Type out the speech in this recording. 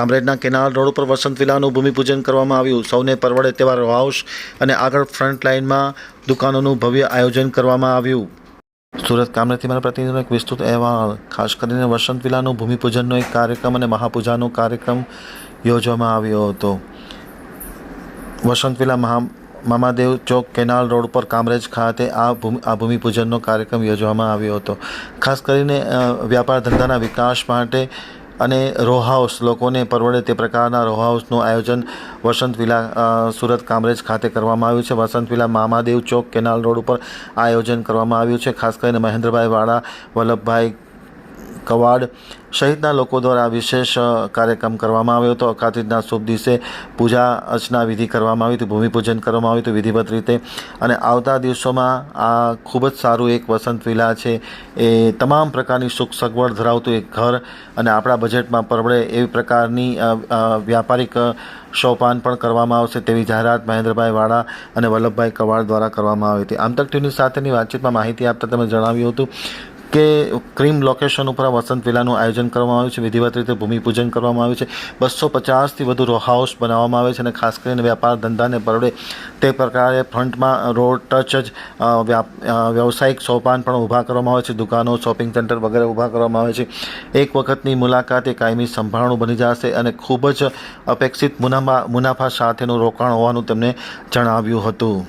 કામરેજના canal road ઉપર વસંત વિલાનું ભૂમિપૂજન કરવામાં આવ્યું. સૌને પરવડે તેવા રો અને આગળ ફ્રન્ટ લાઇનમાં દુકાનોનું ભવ્ય આયોજન કરવામાં આવ્યું. સુરત કામરેજથી મારા પ્રતિનિધિનો એક વિસ્તૃત અહેવાલ. ખાસ કરીને વસંત વિલાનું ભૂમિપૂજનનો એક કાર્યક્રમ અને મહાપૂજાનો કાર્યક્રમ યોજવામાં આવ્યો હતો. વસંત વિલા મહા મામાદેવ ચોક કેનાલ રોડ પર કામરેજ ખાતે આ ભૂમિ, આ ભૂમિપૂજનનો કાર્યક્રમ યોજવામાં આવ્યો હતો. ખાસ કરીને વ્યાપાર ધંધાના વિકાસ માટે અને રો હાઉસ લોકોને પરવડે તે પ્રકારના રો હાઉસનું આયોજન વસંત વિલા સુરત કામરેજ ખાતે કરવામાં આવ્યું છે. Vasant villa Mamadev Chowk canal road ઉપર આયોજન કરવામાં આવ્યું છે. ખાસ કરીને મહેન્દ્રભાઈ વાળા, વલ્લભભાઈ કવાડ સહિતના લોકો દ્વારા વિશેષ કાર્યક્રમ કરવામાં આવ્યો હતો. અખાત્રીજના શુભ દિવસે પૂજા અર્ચના વિધિ કરવામાં આવી હતી, ભૂમિપૂજન કરવામાં આવ્યું હતું વિધિવત રીતે. અને આવતા દિવસોમાં આ ખૂબ જ સારું એક વસંત વિલા છે. એ તમામ પ્રકારની સુખ સગવડ ધરાવતું એક ઘર અને આપણા બજેટમાં પરવડે એવી પ્રકારની વ્યાપારિક શોપાન પણ કરવામાં આવશે તેવી જાહેરાત મહેન્દ્રભાઈ વાળા અને વલ્લભભાઈ કવાડ દ્વારા કરવામાં આવી હતી. આમતક ટીવીની સાથેની વાતચીતમાં માહિતી આપતા તેમણે જણાવ્યું હતું કે ક્રીમ લોકેશન ઉપર વસંત વિલાનું આયોજન કરવામાં આવ્યું છે, વિધિવત રીતે ભૂમિપૂજન કરવામાં આવ્યું છે. બસો પચાસથી વધુ રો હાઉસ બનાવવામાં આવે છે અને ખાસ કરીને વેપાર ધંધાને પરવડે તે પ્રકારે ફ્રન્ટમાં રોડ ટચ જ વ્યવસાયિક સોપાન પણ ઊભા કરવામાં આવે છે, દુકાનો શોપિંગ સેન્ટર વગેરે ઊભા કરવામાં આવે છે. એક વખતની મુલાકાત એ કાયમી સંભાળણું બની જશે અને ખૂબ જ અપેક્ષિત મુનાફા મુનાફા સાથેનું રોકાણ હોવાનું તેમણે જણાવ્યું હતું.